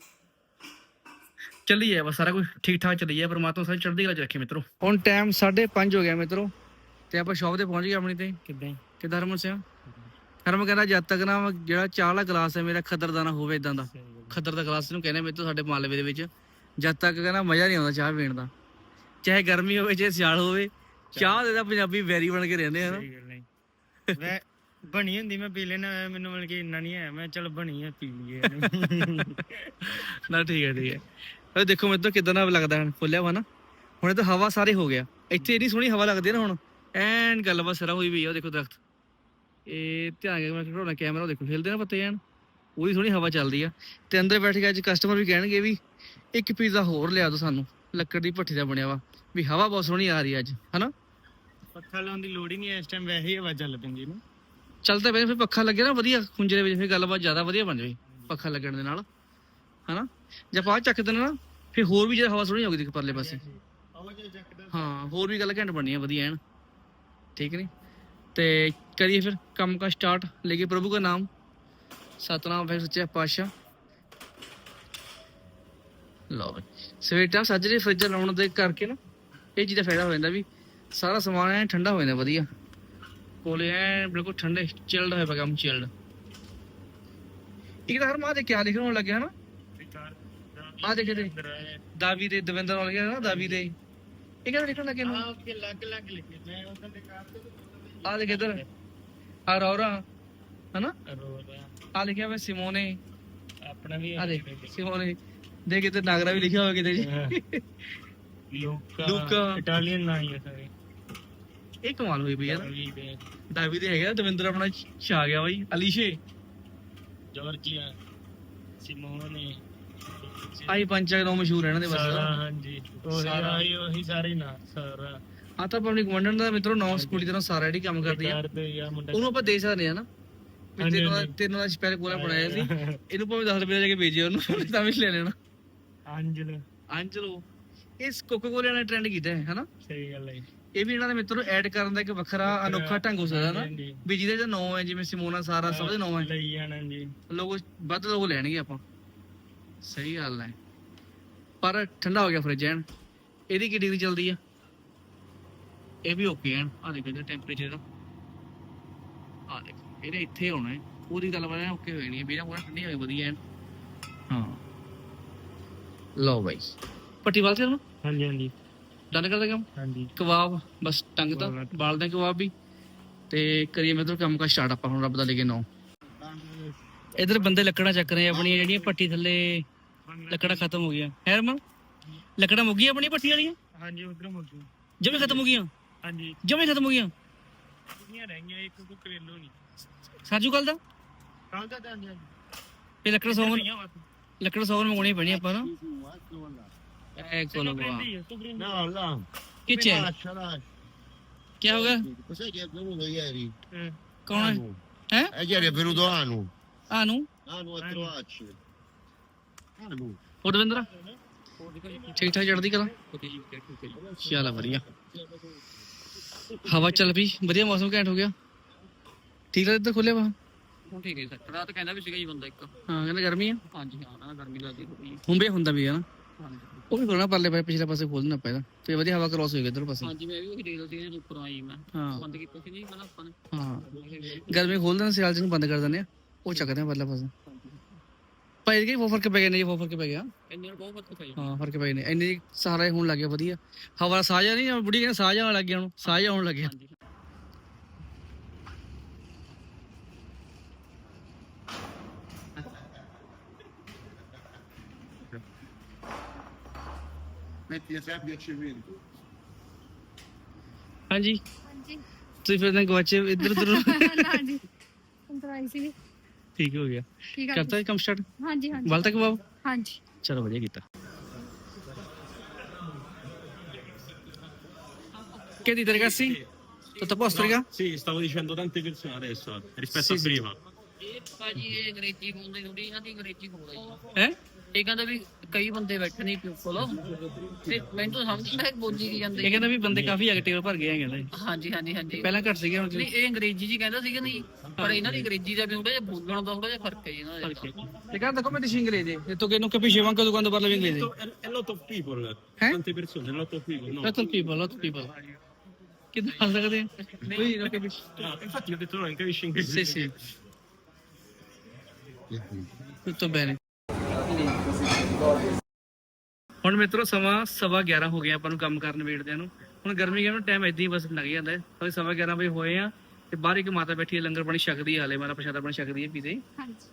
ਚੱਲੀ ਬਸ ਸਾਰਾ ਕੁਝ ਠੀਕ ਠਾਕ ਚੱਲੀ ਜਾਏ ਪ੍ਰਮਾਤਮਾ ਸਾਰੀ ਚੜ੍ਹਦੀ ਕਲਾ ਚ ਰੱਖੇ ਮਿੱਤਰੋ। ਹੁਣ ਟਾਈਮ 5:30 ਹੋ ਗਿਆ ਮਿੱਤਰੋ ਤੇ ਆਪਾਂ ਸ਼ਾਪ ਤੇ ਪਹੁੰਚ ਗਏ ਆਪਣੀ ਤੇ। ਕਿੱਦਾਂ ਕਿਦਾਂ ਹਰਮਨ ਸਿੰਘ ਹਰਮਨ ਕਹਿੰਦਾ ਜਦ ਤੱਕ ਨਾ ਜਿਹੜਾ ਚਾਹ ਵਾਲਾ ਗਲਾਸ ਹੈ ਮੇਰਾ ਖੱਦਰ ਦਾ ਨਾ ਹੋਵੇ ਇਦਾਂ ਦਾ। ਖੱਦਰ ਦਾ ਗਲਾਸ ਨੂੰ ਕਹਿੰਦੇ ਮੇਰੇ ਸਾਡੇ ਮਾਲਵੇ ਦੇ ਵਿੱਚ। ਜਦ ਤੱਕ ਕਹਿੰਦਾ ਮਜ਼ਾ ਨਹੀਂ ਆਉਂਦਾ ਚਾਹ ਪੀਣ ਦਾ। ਚਾਹੇ ਗਰਮੀ ਹੋਵੇ ਚਾਹੇ ਸਿਆਲ ਹੋਵੇ ਚਾਹ। ਦੇ ਤਾਂ ਪੰਜਾਬੀ ਵੈਰੀ ਬਣ ਕੇ ਰਹਿੰਦੇ ਆ ਨਾ। ਬਣੀ ਹੁੰਦੀ ਮੈਂ ਪੀ ਲੈਣਾ ਮੈਨੂੰ ਮਿਲ ਕੇ ਇੰਨਾ ਨਹੀਂ ਆਇਆ ਮੈਂ ਚਲ ਬਣੀ ਆ ਪੀ ਲਈਏ। ਨਾ ਠੀਕ ਹੈ ਠੀਕ ਹੈ। ਇਹ ਦੇਖੋ ਮੈਨੂੰ ਕਿਦਾਂ ਦਾ ਲੱਗਦਾ ਹੁਣ ਖੋਲਿਆ ਵਾ ਨਾ। ਹੁਣ ਇਹ ਤਾਂ ਹਵਾ ਸਾਰੇ ਹੋ ਗਿਆ। ਇੱਥੇ ਇੰਨੀ ਸੋਹਣੀ ਹਵਾ ਲੱਗਦੀ ਹੈ ਨਾ ਹੁਣ। ਐਨ ਗੱਲਬਾਤ ਸਰਾ ਹੋਈ ਵੀ ਆ ਉਹ ਦੇਖੋ ਦਰਖਤ। ਇਹ ਧਿਆਨ ਕੇ ਮੈਂ ਘਟਾਉਣਾ ਕੈਮਰਾ ਉਹ ਦੇਖੋ ਹਿਲਦੇ ਨਾ ਪੱਤੇ ਐਨ। ਉਹਦੀ ਸੋਹਣੀ ਹਵਾ ਚੱਲਦੀ ਆ। ਤੇ ਅੰਦਰ ਬੈਠ ਕੇ ਅੱਜ ਕਸਟਮਰ ਵੀ ਕਹਿਣਗੇ ਵੀ ਇੱਕ ਪੀਜ਼ਾ ਹੋਰ ਲਿਆ ਦਿਓ ਸਾਨੂੰ ਲੱਕੜ ਦੀ ਭੱਠੀ ਦਾ ਬਣਿਆ ਵਾ। ਵੀ ਹਵਾ ਬਹੁਤ ਸੋਹਣੀ ਆ ਰਹੀ ਹੈ ਅੱਜ ਹਨਾ? ਪੱਖਾ ਲਾਉਣ ਦੀ ਲੋੜ ਹੀ ਨਹੀਂ ਇਸ ਟਾਈਮ ਵੈਸੇ ਹੀ ਹਵਾ ਚੱਲ ਪੈਂਦੀ ਨਾ। ਚੱਲ ਤਾਂ ਪਏ ਫਿਰ ਪੱਖਾ ਲੱਗੇ ਨਾ ਵਧੀਆ ਖੁੰਝੇ ਦੇ ਵਿੱਚ ਫਿਰ ਗੱਲਬਾਤ ਜ਼ਿਆਦਾ ਵਧੀਆ ਬਣ ਜਾਵੇ ਪੱਖਾ ਲੱਗਣ ਦੇ ਨਾਲ ਹਨਾ? ਜੇ ਆਪਾਂ ਆਹ ਚੱਕ ਦੇਣਾ ਨਾ ਫਿਰ ਹੋਰ ਵੀ ਜ਼ਿਆਦਾ ਹਵਾ ਸੋਹਣੀ ਹੋਊਗੀ ਦੇਖ ਪਰਲੇ ਪਾਸੇ। ਹਾਂ ਹੋਰ ਵੀ ਗੱਲ ਘੈਂਟ ਬਣਨੀ ਹੈ ਵਧੀਆ ਐਨ। ਠੀਕ ਨਹੀਂ ਤੇ ਕਰੀਏ ਫਿਰ ਕੰਮ ਕਾ ਸਟਾਰਟ ਲੇਕੇ ਪ੍ਰਭੂ ਦਾ ਨਾਮ। ਸਤਨਾਮ ਵਾਹਿਗੁਰੂ ਸੱਚੇ ਪਾਤਸ਼ਾਹ। ਲਓ ਬਈ ਸਵੇਟਾ ਸੱਜਰੇ ਫ੍ਰਿਜ ਲਾਉਣ ਦੇ ਕਰਕੇ ਨਾ ਇਹ ਚੀਜ਼ ਦਾ ਫਾਇਦਾ ਹੋ ਜਾਂਦਾ ਵੀ ਸਾਰਾ ਸਮਾਨ ਐ ਠੰਡਾ ਹੋ ਜਾਂਦਾ ਵਧੀਆ। ਕੋਲੇ ਐ ਬਿਲਕੁਲ ਠੰਡੇ ਚਿਲਡ ਹੋਇਆ ਪਿਆ ਕੰਮ ਚਿਲਡ ਇੱਕ ਤਾਂ ਹਰ ਮਾਂ ਦੇ ਕਿਆ ਲਿਖਣ ਲੱਗਿਆ ਨਾ ਆ ਦੇਖੇ ਤੇ ਦਾਵੀ ਦੇ ਦਵਿੰਦਰ ਵਾਲ ਗਿਆ ਨਾ ਦਾਵੀ ਦੇ। ਇਹ ਕਿਹੜਾ ਲਿਖਣ ਲੱਗੇ ਨਾ ਕੇ ਲੱਗ ਲੱਗ ਲਿਖੇ। ਮੈਂ ਉਹਨਾਂ ਦੇ ਕਾਰ ਤੇ ਆ ਦੇਖ ਇਧਰ। ਆ ਰੌਰਾ ਹਨਾ ਆ ਲਿਖਿਆ ਹੋਇਆ ਸਿਮੋਨੇ। ਆਪਣਾ ਵੀ ਆ ਦੇਖ ਸਿਮੋਨੇ। ਦੇਖ ਕਿਤੇ ਨਾਗਰਾ ਵੀ ਲਿਖਿਆ ਹੋਇਆ ਕਿਤੇ ਜੀ। ਲੂਕਾ। ਲੂਕਾ। ਇਟਾਲੀਅਨ ਨਾਂ ਹੀ ਹੈ ਸਾਰੇ। ਇਹ ਕਮਾਲ ਹੋਈ ਯਾਰ ਦੇ। ਦਾਵੀ ਦੇ ਹੈਗਾ ਦਵਿੰਦਰ ਆਪਣਾ ਛਾ ਗਿਆ ਬਾਈ ਅਲੀਸ਼ੇ। ਜਾਰਜੀਆ। ਸਿਮੋਨੇ। ਆਈ ਪੰਚਾ ਨੋ ਮਸ਼ਹੂਰ ਹੈ ਇਹਨਾਂ ਦੇ ਸਾਰਾ ਬਸ ਹਾਂਜੀ। ਉਹੀ ਸਾਰਾ। ਆਹੀ ਉਹੀ ਸਾਰੇ ਨਾਂ ਸਾਰਾ। ਆ ਤਾਂ ਆਪਣੀ ਕਮਾਂਡਰ ਦਾ ਮਿੱਤਰੋ ਨੌ ਸਕੂਲ ਦੀ ਤਰ੍ਹਾਂ ਸਾਰਾ ਜਿਹੜੀ ਕੰਮ ਕਰਦੀ ਆ। ਕਰਦੇ ਆ ਮੁੰਡਾ ਉਹਨੂੰ ਆਪਾਂ ਦੇ ਸਕਦੇ ਆ ਨਾ। ਵੀ ਹਾਂਜੀ, ਤੈਨੂੰ ਹਾਂਜੀ। ਤੈਨੂੰ ਦਾ ਸਪੈਲ ਕੋਲਾ ਬਣਾਇਆ ਸੀ। ਇਹਨੂੰ ਭਾਵੇਂ 10 ਰੁਪਏ ਦਾ ਜਾ ਕੇ ਵੇਚਿਓ ਉਹਨੂੰ ਤਾਂ ਵੀ ਲੈ ਲੈਣਾ। ਅੰਜਲ। ਅੰਜਲੋ ਇਸ ਕੋਕੋ ਕੋਲੇ ਨੇ ਟ੍ਰੈਂਡ ਕੀਤਾ ਹੈ ਹਨਾ? ਸਹੀ ਗੱਲ ਹੈ ਇਹ ਵੀ ਇਹਨਾਂ ਦੇ ਮਿੱਤਰ ਐਡ ਕਰਨ ਦਾ ਇੱਕ ਵੱਖਰਾ ਅਨੋਖਾ ਢੰਗ ਹੋ ਸਕਦਾ ਨਾ। ਹਾਂਜੀ, ਵੀ ਜਿਹਦੇ ਚ ਨੌ ਹੈ ਜਿਵੇਂ ਸਿਮੋਨਾ ਸਾਰਾ ਸਭ ਦੇ ਨੌ ਹੈ। ਲਈ ਜਾਣਾ ਜੀ। ਲੋਕ ਵੱਧ ਲੋਕ ਲੈਣਗੇ ਆਪਾਂ। ਸਹੀ ਗੱਲ ਹੈ। ਪਰ ਠੰਡਾ ਹੋ ਗਿਆ ਫ੍ਰਿਜ ਐਨ। ਇਹਦੀ ਕੀ ਡਿਗਰੀ ਚੱਲਦੀ ਆ? ਇਹ ਵੀ ਓਕੇ ਐਨ। ਆ ਦੇਖੋ ਇਹਦਾ ਟੈਂਪਰੇਚਰ ਆ ਦੇਖੋ ਇਹਨੇ ਇੱਥੇ ਹੋਣਾ ਹੈ। ਪੂਰੀ ਗੱਲ ਬਣਾ ਓਕੇ ਹੋਈ ਨਹੀਂ ਵੀਰਾ ਪੂਰਾ ਠੰਡੀ ਹੋਈ ਵਧੀਆ ਐਨ। ਹਾਂ। ਲਓ ਬਾਈ। ਪੱਟੀ ਵਾਲ ਤੇ ਨਾ? ਹਾਂਜੀ ਹਾਂਜੀ। ਡਨ ਕਰ ਕੰਮ? ਹਾਂਜੀ। ਕਬਾਬ ਬਸ ਟੰਗ ਤਾਂ। ਬਾਲਦੇ ਕਬਾਬ ਵੀ। ਤੇ ਕਰੀਏ ਮੇਰੇ ਤੋਂ ਕੰਮ ਕਾ ਸਟਾਰਟ ਆਪਾਂ ਹੁਣ ਰੱਬ ਦਾ ਲੈ ਕੇ ਨੌ। ਇਧਰ ਬੰਦੇ ਲੱਕੜਾਂ ਚੱਕ ਰਹੇ ਆ ਆਪਣੀਆਂ ਜਿਹੜੀਆਂ ਪੱਟੀ ਥੱਲੇ ਲੱਕੜਾਂ ਖਤਮ ਹੋ ਗਈਆਂ। ਹੈ ਰਮਨ? ਲੱਕੜਾਂ ਮੁੱਕ ਗਈਆਂ ਆਪਣੀ ਪੱਟੀ ਵਾਲੀਆਂ? ਹਾਂਜੀ ਉਧਰ ਮੁੱਕੀ ਜਮੇ ਖਤਮ ਹੋ ਗਈਆਂ? ਹਾਂਜੀ। ਜਮੇ ਖਤਮ ਹੋ ਗਈਆਂ? ਕਿੰਨੀਆਂ ਰਹਿ ਗਈਆਂ ਇੱਕ ਕੋ ਕਰੇਲੋ ਨਹੀਂ ਸਾਜੂ ਕੱਲ ਦਾ? ਕੱਲ ਦਾ ਤਾਂ ਹਾਂਜੀ ਇਹ ਲੱਕੜ ਸੌਣ ਲੱਕੜ ਸੌਣ ਮੰਗਣੀ ਪੈਣੀ ਆਪਾਂ ਨੂੰ ਐ ਕੋਲੋ ਵਾ No, no. ਕਿੱਥੇ? ਹੈ Lascia, lascia. ਕੀ ਹੋ ਗਿਆ? ਕੌਣ ਹੈ. ਹੈ? è venuto Anu. ਆਨੂੰ Anu a trovarci. Anu. ਹੋਰ ਦਵਿੰਦਰ? ਠੀਕ ਠਾਕ ਚੜਦੀ ਕਲਾ? ਚੱਲ ਵਧੀਆ। ਹਵਾ ਚੱਲ ਪਈ ਵਧੀਆ ਮੌਸਮ ਘੈਂਟ ਹੋ ਗਿਆ। ਠੀਕ ਲੱਗਦਾ ਖੁੱਲਿਆ ਵਾ? ਹੁਣ ਠੀਕ ਹੈ ਸਰ। ਰਾਤ ਕਹਿੰਦਾ ਵੀ ਸੀਗਾ ਜੀ ਬੰਦਾ ਇੱਕ। ਹਾਂ ਕਹਿੰਦਾ ਗਰਮੀ ਆ। ਹਾਂਜੀ ਹਾਂ ਨਾ ਗਰਮੀ ਲੱਗਦੀ ਹੋਈ ਹੁੰਬੇ ਹੁੰਦਾ ਵੀ ਹੈ ਨਾ। ਹਾਂਜੀ। ਉਹ ਵੀ ਕਰਨਾ ਪਰਲੇ ਪਾਸੇ ਪਿਛਲੇ ਪਾਸੇ ਖੋਲ ਦੇਣਾ ਪੈਦਾ। ਤੇ ਵਧੀਆ ਹਵਾ ਕ੍ਰੋਸ ਹੋਏਗੀ ਇਧਰ ਪਾਸੇ। ਹਾਂਜੀ ਮੈਂ ਵੀ ਉਹੀ ਸੀ ਇਹਦੇ ਉੱਪਰ ਆਈ ਮੈਂ। ਹਾਂ। ਬੰਦ ਕੀਤਾ ਸੀ ਜੀ ਪਹਿਲਾਂ ਆਪਾਂ ਨੇ। ਹਾਂ। ਗਰਮੀ ਖੋਲ ਦੇਣਾ ਸਿਆਲ ਚ ਨੂੰ ਬੰਦ ਕਰ ਦਿੰਦੇ ਆ। ਉਹ ਚੱਕਦੇ ਆ ਪਰਲੇ ਪਾਸੇ ਭਾਈ ਜੀ ਉਹ ਫ਼ਰਕ ਪੈ ਗਿਆ ਨੇ ਉਹ ਫ਼ਰਕ ਪੈ ਗਿਆ। ਇੰਨੇ ਨੂੰ ਬਹੁਤ ਫ਼ਰਕ ਪਈ ਹਾਂ ਫ਼ਰਕ ਪੈ ਨੇ ਇੰਨੇ ਸਹਾਰਾ ਹੀ ਹੋਣ ਲੱਗ ਗਿਆ ਵਧੀਆ। ਹਵਾ ਸਾਜਾ ਨਹੀਂ ਬੁੜੀ ਕਹਿੰਦੇ ਸਾਜ ਆਉਣ ਲੱਗ ਗਿਆ ਹੁਣ ਸਾਜ ਆਉਣ ਲੱਗ ਗਿਆ ਹਾਂਜੀ cemento. ਹਾਂਜੀ। ਹਾਂਜੀ। ਤੁਸੀਂ ਫਿਰ ਤਾਂ ਗਵਾਚੇ ਇੱਧਰ ਉੱਧਰ [laughs] ਨਾ ਜੀ। ਅੰਦਰ ਆਈ ਸੀ ਠੀਕ ਹੋ ਗਿਆ ਠੀਕ ਆ ਕਰਤਾ ਕੰਮ ਸਟਾਰਟ ਹਾਂਜੀ ਹਾਂਜੀ ਵੱਲ ਤੱਕ ਬਾਬ ਹਾਂਜੀ ਚਲੋ ਵਧੀਆ ਕੀਤਾ Che dite ragazzi? Tutto a posto, raga? Sì, stavo dicendo tante persone adesso rispetto Sì, a sì. prima. ਇਹ ਭਾਜੀ ਇਹ ਅੰਗਰੇਜ਼ੀ ਬੋਲਦੇ ਥੋੜੀ ਇਹਨਾਂ ਦੀ ਅੰਗਰੇਜ਼ੀ ਬੋਲਦਾ Eh? ਇਹ ਕਹਿੰਦਾ ਵੀ ਕਈ ਬੰਦੇ ਬੈਠੇ ਨੇ ਕੋਲ ਤੇ ਮੈਨੂੰ ਤਾਂ ਸਮਝ ਨਹੀਂ ਬੋਲੀ ਕੀ ਇਹ ਜਾਂਦੇ ਕਹਿੰਦਾ ਵੀ ਬੰਦੇ ਕਾਫੀ ਹੈਗੇ ਟੇਬਲ ਭਰ ਗਏ ਹੈਗੇ ਕਹਿੰਦੇ ਹਾਂਜੀ ਹਾਂਜੀ ਹਾਂਜੀ ਪਹਿਲਾਂ ਘੱਟ ਸੀਗੇ ਹੁਣ ਨਹੀਂ ਇਹ ਅੰਗਰੇਜ਼ੀ ਜੀ ਕਹਿੰਦਾ ਸੀਗਾ ਨਹੀਂ ਪਰ ਇਹਨਾਂ ਦੀ ਅੰਗਰੇਜ਼ੀ ਦਾ ਵੀ ਥੋੜਾ ਜਿਹਾ ਬੋਲਣ ਦਾ ਥੋੜਾ ਜਿਹਾ ਫ਼ਰਕ ਹੈ ਜੀ ਇਹਨਾਂ ਦਾ E guarda come dici inglese? Ho detto che non capisci manco tu quando parlavi inglese. È, è lot of people. Eh? Tante persone, lot of people. No. Lot of people, lot of people. Che tal ਸਕਦੇ ਕੋਈ non capisci. Ah, infatti ho detto no, non capisci inglese. Sì, sì. Tutto bene. ਹੁਣ ਮਿੱਤਰੋ ਸਮਾਂ ਸਵਾ 11 ਹੋ ਗਿਆ ਆਪਾਂ ਨੂੰ ਕੰਮ ਕਰਨ ਵੇੜਦਿਆਂ ਨੂੰ। ਹੁਣ ਗਰਮੀ ਕਹਿੰਦਾ ਟਾਈਮ ਏਦਾਂ ਹੀ ਬਸ ਲੱਗ ਜਾਂਦਾ ਹੈ। ਸਵਾ 11 ਵਜੇ ਹੋਏ ਆ ਤੇ ਬਾਹਰ ਇੱਕ ਮਾਤਾ ਬੈਠੀ ਹੈ ਲੰਗਰ ਪਾਣੀ ਛਕਦੀ ਹੈ ਹਾਲੇ ਮਾਰਾ ਪ੍ਰਸ਼ਾਦਾ ਪਾਣੀ ਛਕਦੀ ਹੈ ਪੀਦੇ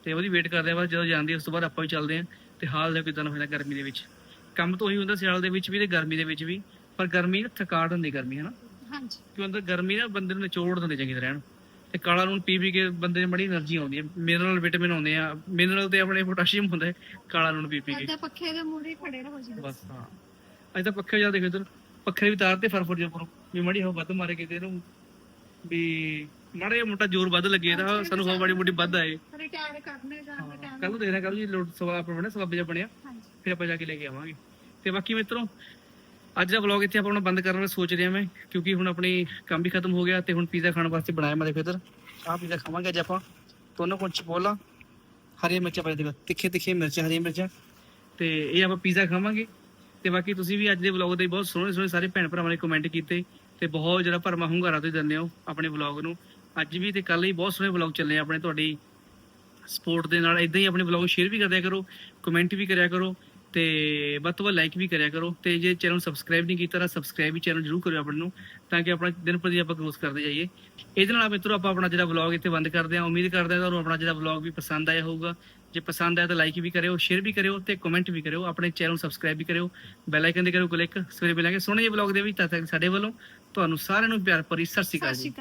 ਤੇ ਉਹਦੀ ਵੇਟ ਕਰਦੇ ਆ ਬਸ ਜਦੋਂ ਜਾਂਦੀ ਹੈ ਉਸ ਤੋਂ ਬਾਅਦ ਆਪਾਂ ਵੀ ਚੱਲਦੇ ਆ ਤੇ ਹਾਲ ਦੇ ਕਿਦਾਂ ਹੋਣਾ ਗਰਮੀ ਦੇ ਵਿੱਚ। ਕੰਮ ਤਾਂ ਉਹੀ ਹੁੰਦਾ ਸਿਆਲ ਦੇ ਵਿੱਚ ਵੀ ਤੇ ਗਰਮੀ ਦੇ ਵਿੱਚ ਵੀ ਪਰ ਗਰਮੀ ਨਾ ਥਕਾਟ ਹੁੰਦੀ ਗਰਮੀ ਹਨਾ? ਹਾਂਜੀ। ਕਿਉਂ ਅੰਦਰ ਗਰਮੀ ਨਾ ਬੰਦੇ ਨੂੰ ਨਿਚੋੜ ਦਿੰਦੀ ਚੰਗੀ ਤਰ੍ਹਾਂ ਇਹਨੂੰ ਤੇ ਕਾਲਾ ਲੂਣ ਪੀ ਕੇ ਬੰਦੇ ਨੂੰ ਬੜੀ એનર્ਜੀ ਆਉਂਦੀ ਹੈ। ਮਿਨਰਲ ਵਿਟਾਮਿਨ ਆਉਂਦੇ ਆ। ਮਿਨਰਲ ਤੇ ਆਪਣੇ ਪੋਟਾਸ਼ੀਅਮ ਹੁੰਦਾ ਹੈ ਕਾਲਾ ਲੂਣ ਪੀ ਪੀ ਕੇ। ਅੱਧਾ ਪੱਖੇ ਦੇ ਮੂਹਰੇ ਖੜੇ ਰਹੋ ਜੀ ਬਸ। ਹਾਂ। ਅੱਜ ਤਾਂ ਪੱਖੇ ਜਾ ਦੇਖੋ ਇਧਰ। ਪੱਖੇ ਵੀ ਤਾਰ ਤੇ ਫਰ ਜੋ ਕਰੋ ਵੀ ਮੜੀ ਹੋ ਵੱਧ ਮਾਰੇ ਕਿਤੇ ਇਹਨੂੰ। ਮੋਟਾ ਜ਼ੋਰ ਵੱਧ ਲੱਗੇ ਇਹਦਾ ਸਾਨੂੰ ਹਵਾ ਬੜੀ ਮੋਟੀ ਵੱਧ ਆਏ। ਰਿਟਾਇਰ ਕਰਨੇ ਜਾਂ ਕੱਲ ਦੇਖਣਾ ਕੱਲ ਜੀ ਲੋਡ ਸਵਾ ਆਪਣਾ ਬਣਿਆ ਸਵਾ ਵਜੇ ਬਣਿਆ। ਫਿਰ ਆਪਾਂ ਜਾ ਕੇ ਲੈ ਕੇ ਆਵਾਂਗੇ। ਤੇ ਬਾਕੀ ਮਿੱਤਰੋ ਅੱਜ ਦਾ ਵਲੌਗ ਇੱਥੇ ਆਪਾਂ ਹੁਣ ਬੰਦ ਕਰਨ ਦਾ ਸੋਚ ਰਿਹਾ ਮੈਂ, ਕਿਉਂਕਿ ਹੁਣ ਆਪਣੀ ਕੰਮ ਵੀ ਖਤਮ ਹੋ ਗਿਆ ਤੇ ਹੁਣ ਪੀਜ਼ਾ ਖਾਣ ਵਾਸਤੇ ਬਣਾਇਆ ਮੈਂ ਦੇਖੋ ਆਹ ਪੀਜ਼ਾ ਖਾਵਾਂਗੇ ਅੱਜ ਆਪਾਂ। ਦੋਨੋਂ ਕੋਲ ਚਪੋਲਾ, ਹਰੀਆਂ ਮਿਰਚਾਂ ਪਾਈ ਦੇਖੋ ਤਿੱਖੇ ਤਿੱਖੇ ਮਿਰਚਾਂ, ਹਰੀਆਂ ਮਿਰਚਾਂ। ਤੇ ਇਹ ਆਪਾਂ ਪੀਜ਼ਾ ਖਾਵਾਂਗੇ। ਤੇ ਬਾਕੀ ਤੁਸੀਂ ਵੀ ਅੱਜ ਦੇ ਵਲੌਗ ਦੇ ਬਹੁਤ ਸੋਹਣੇ ਸੋਹਣੇ ਸਾਰੇ ਭੈਣ ਭਰਾਵਾਂ ਨੇ ਕਮੈਂਟ ਕੀਤੇ। ਤੇ ਬਹੁਤ ਜਿਹੜਾ ਭਰਮਾ ਹੁੰਗਾਰਾ ਤੁਸੀਂ ਦਿੰਦੇ ਹੋ ਆਪਣੇ ਵਲੌਗ ਨੂੰ। ਅੱਜ ਵੀ ਤੇ ਕੱਲ ਵੀ ਬਹੁਤ ਸੋਹਣੇ ਵਲੌਗ ਚੱਲੇ ਆ ਆਪਣੇ ਤੁਹਾਡੀ ਸਪੋਰਟ ਦੇ ਨਾਲ। ਇਦਾਂ ਹੀ ਆਪਣੇ ਵਲੌਗ ਸ਼ੇਅਰ ਵੀ ਕਰਦਿਆ ਕਰੋ ਕਮੈਂਟ ਵੀ ਕਰਿਆ ਕਰੋ। ਤੇ ਵੱਧ ਤੋਂ ਵੱਧ ਲਾਈਕ ਵੀ ਕਰਿਆ ਕਰੋ ਤੇ ਜੇ ਚੈਨਲ ਨੂੰ ਸਬਸਕ੍ਰਾਈਬ ਨਹੀਂ ਕੀਤਾ ਤਾਂ ਸਬਸਕ੍ਰਾਈਬ ਵੀ ਚੈਨਲ ਜਰੂਰ ਕਰਿਓ ਆਪਣੇ ਨੂੰ, ਤਾਂ ਕਿ ਆਪਣਾ ਦਿਨ ਪ੍ਰਤੀ ਆਪਾਂ ਗਰੋਥ ਕਰਦੇ ਜਾਈਏ। ਇਹਦੇ ਨਾਲ ਮਿੱਤਰੋ ਆਪਾਂ ਆਪਣਾ ਜਿਹੜਾ ਵਲੌਗ ਇੱਥੇ ਬੰਦ ਕਰਦੇ ਹਾਂ, ਉਮੀਦ ਕਰਦੇ ਹਾਂ ਤੁਹਾਨੂੰ ਆਪਣਾ ਜਿਹੜਾ ਵਲੌਗ ਵੀ ਪਸੰਦ ਆਇਆ ਹੋਊਗਾ। ਜੇ ਪਸੰਦ ਆਇਆ ਤਾਂ ਲਾਈਕ ਵੀ ਕਰਿਓ ਸ਼ੇਅਰ ਵੀ ਕਰਿਓ ਤੇ ਕਮੈਂਟ ਵੀ ਕਰਿਓ, ਆਪਣੇ ਚੈਨਲ ਨੂੰ ਸਬਸਕ੍ਰਾਈਬ ਵੀ ਕਰਿਓ ਬੈਲ ਆਈਕਨ ਦੇ ਕਰਿਓ ਕਲਿੱਕ ਸਵੇਰੇ ਮਿਲਾਂਗੇ ਸੋਹਣੇ ਜਿਹੇ ਵਲੌਗ ਦੇ ਵਿੱਚ, ਤਦ ਤੱਕ ਸਾਡੇ ਵੱਲੋਂ ਤੁਹਾਨੂੰ ਸਾਰਿਆਂ ਨੂੰ ਪਿਆਰ ਭਰੀ ਸਤਿ ਸ਼੍ਰੀ ਅਕਾਲ ਜੀ।